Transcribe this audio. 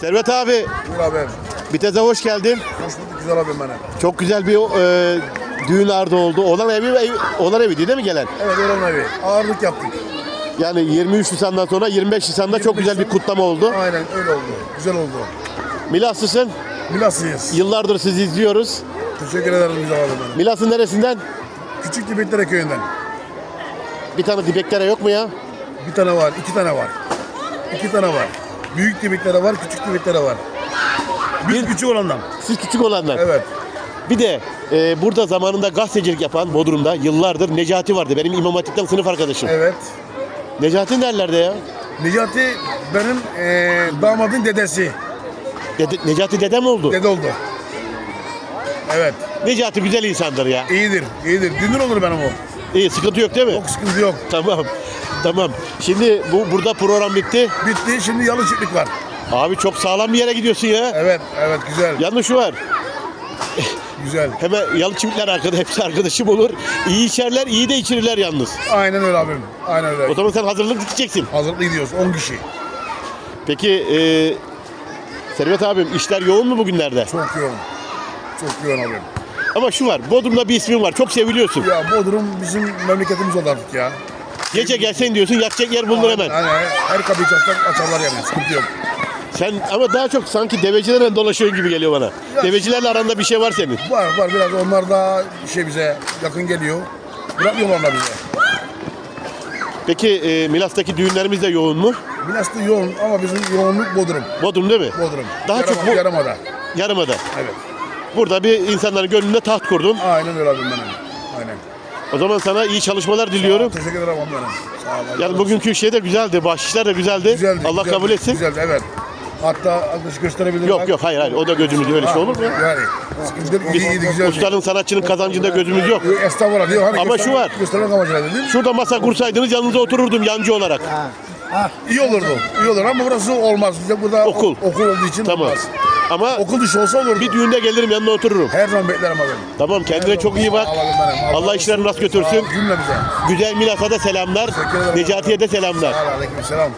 Servet abi, Buyur abi. Bitez'e hoş geldin. Hoş bulduk güzel abim benim. Çok güzel bir e, düğün ardı oldu. Olan evi, ev, olan evi değil mi gelen? Evet Orhan abi. Ağırlık yaptık. Yani 23 Nisan'dan sonra 25 Nisan'da çok güzel bir kutlama oldu. Aynen öyle oldu. Güzel oldu. Milaslısın. Milaslıyız. Yıllardır sizi izliyoruz. Teşekkür ederim güzel abim benim. Milas'ın neresinden? Küçük Dibeklere köyünden. Bir tane dibeklere yok mu ya? Bir tane var, iki tane var. İki tane var. Büyük Dibeklere var, küçük Dibeklere var. Biz küçük olandan. Siz küçük olanlar. Evet. Bir de e, burada zamanında gazetecilik yapan Bodrum'da yıllardır Necati vardı. Benim İmam Hatip'ten sınıf arkadaşım. Evet. Necati nerelerde ya? Necati benim eee damadın dedesi. Dede, Necati dedem oldu. Dede oldu. Evet. Necati güzel insandır ya. İyidir, iyidir. Dünür olur benim o. İyi sıkıntı yok değil mi? Yok sıkıntı yok. Tamam. Tamam. Şimdi bu burada program bitti. Bitti, şimdi yalı çiftlik var. Abi çok sağlam bir yere gidiyorsun ya. Evet, evet güzel. Yalnız şu var. Güzel. Hemen yalı çiftler arkada hepsi arkadaşım olur. İyi içerler, iyi de içirirler yalnız. Aynen öyle abim. Aynen öyle. O zaman sen hazırlık gideceksin. Hazırlıklı gidiyoruz 10 kişi. Peki e, Servet abim işler yoğun mu bugünlerde? Çok yoğun. Çok yoğun abim. Ama şu var. Bodrum'da bir ismin var. Çok seviliyorsun. Ya Bodrum bizim memleketimiz oldu artık ya. Gece gelsen diyorsun yatacak yer bulunur hemen. Yani her kapıyı çalsak açarlar yani sıkıntı yok. Sen ama daha çok sanki devecilerle dolaşıyorsun gibi geliyor bana. Devecilerle aranda bir şey var senin. Var var biraz onlar da şey bize yakın geliyor. Bırakmıyorlar da bize. Peki e, Milas'taki düğünlerimiz de yoğun mu? Milas'ta yoğun ama bizim yoğunluk Bodrum. Bodrum değil mi? Bodrum. Daha Yarama- çok bu- Yaramada. Yarımada. Evet. Burada bir insanların gönlünde taht kurdun. Aynen öyle abim benim. Aynen. O zaman sana iyi çalışmalar diliyorum. Teşekkür ederim benim. Sağ olun. Yani bugünkü şey de güzeldi. Bahşişler de güzeldi. Güzeldi, Allah güzeldi, kabul etsin. Güzeldi evet. Hatta arkadaş gösterebilirim. Yok yok hayır hayır. O da gözümüzde öyle şey olur mu? ya? Yani yok. Biz İyiydi güzeldi. ustanın sanatçının kazancında gözümüz yok. Estağfurullah diyor. Hani Ama göster- şu var. Göstermek amacıyla dedim. Şurada masa kursaydınız yanınıza otururdum yancı olarak. İyi olurdu. İyi olur ama burası olmaz. Bize burada Okul. okul olduğu için Tamam. olmaz. Ama Okul dışı olsa olurdu. bir düğünde gelirim yanına otururum. Her zaman beklerim abi. Tamam kendine çok iyi bak. Allah işlerini rast götürsün. Cümlemize. Güzel Milas'a da selamlar. Teşekkür ederim. Necati'ye de selamlar. Aleyküm selam.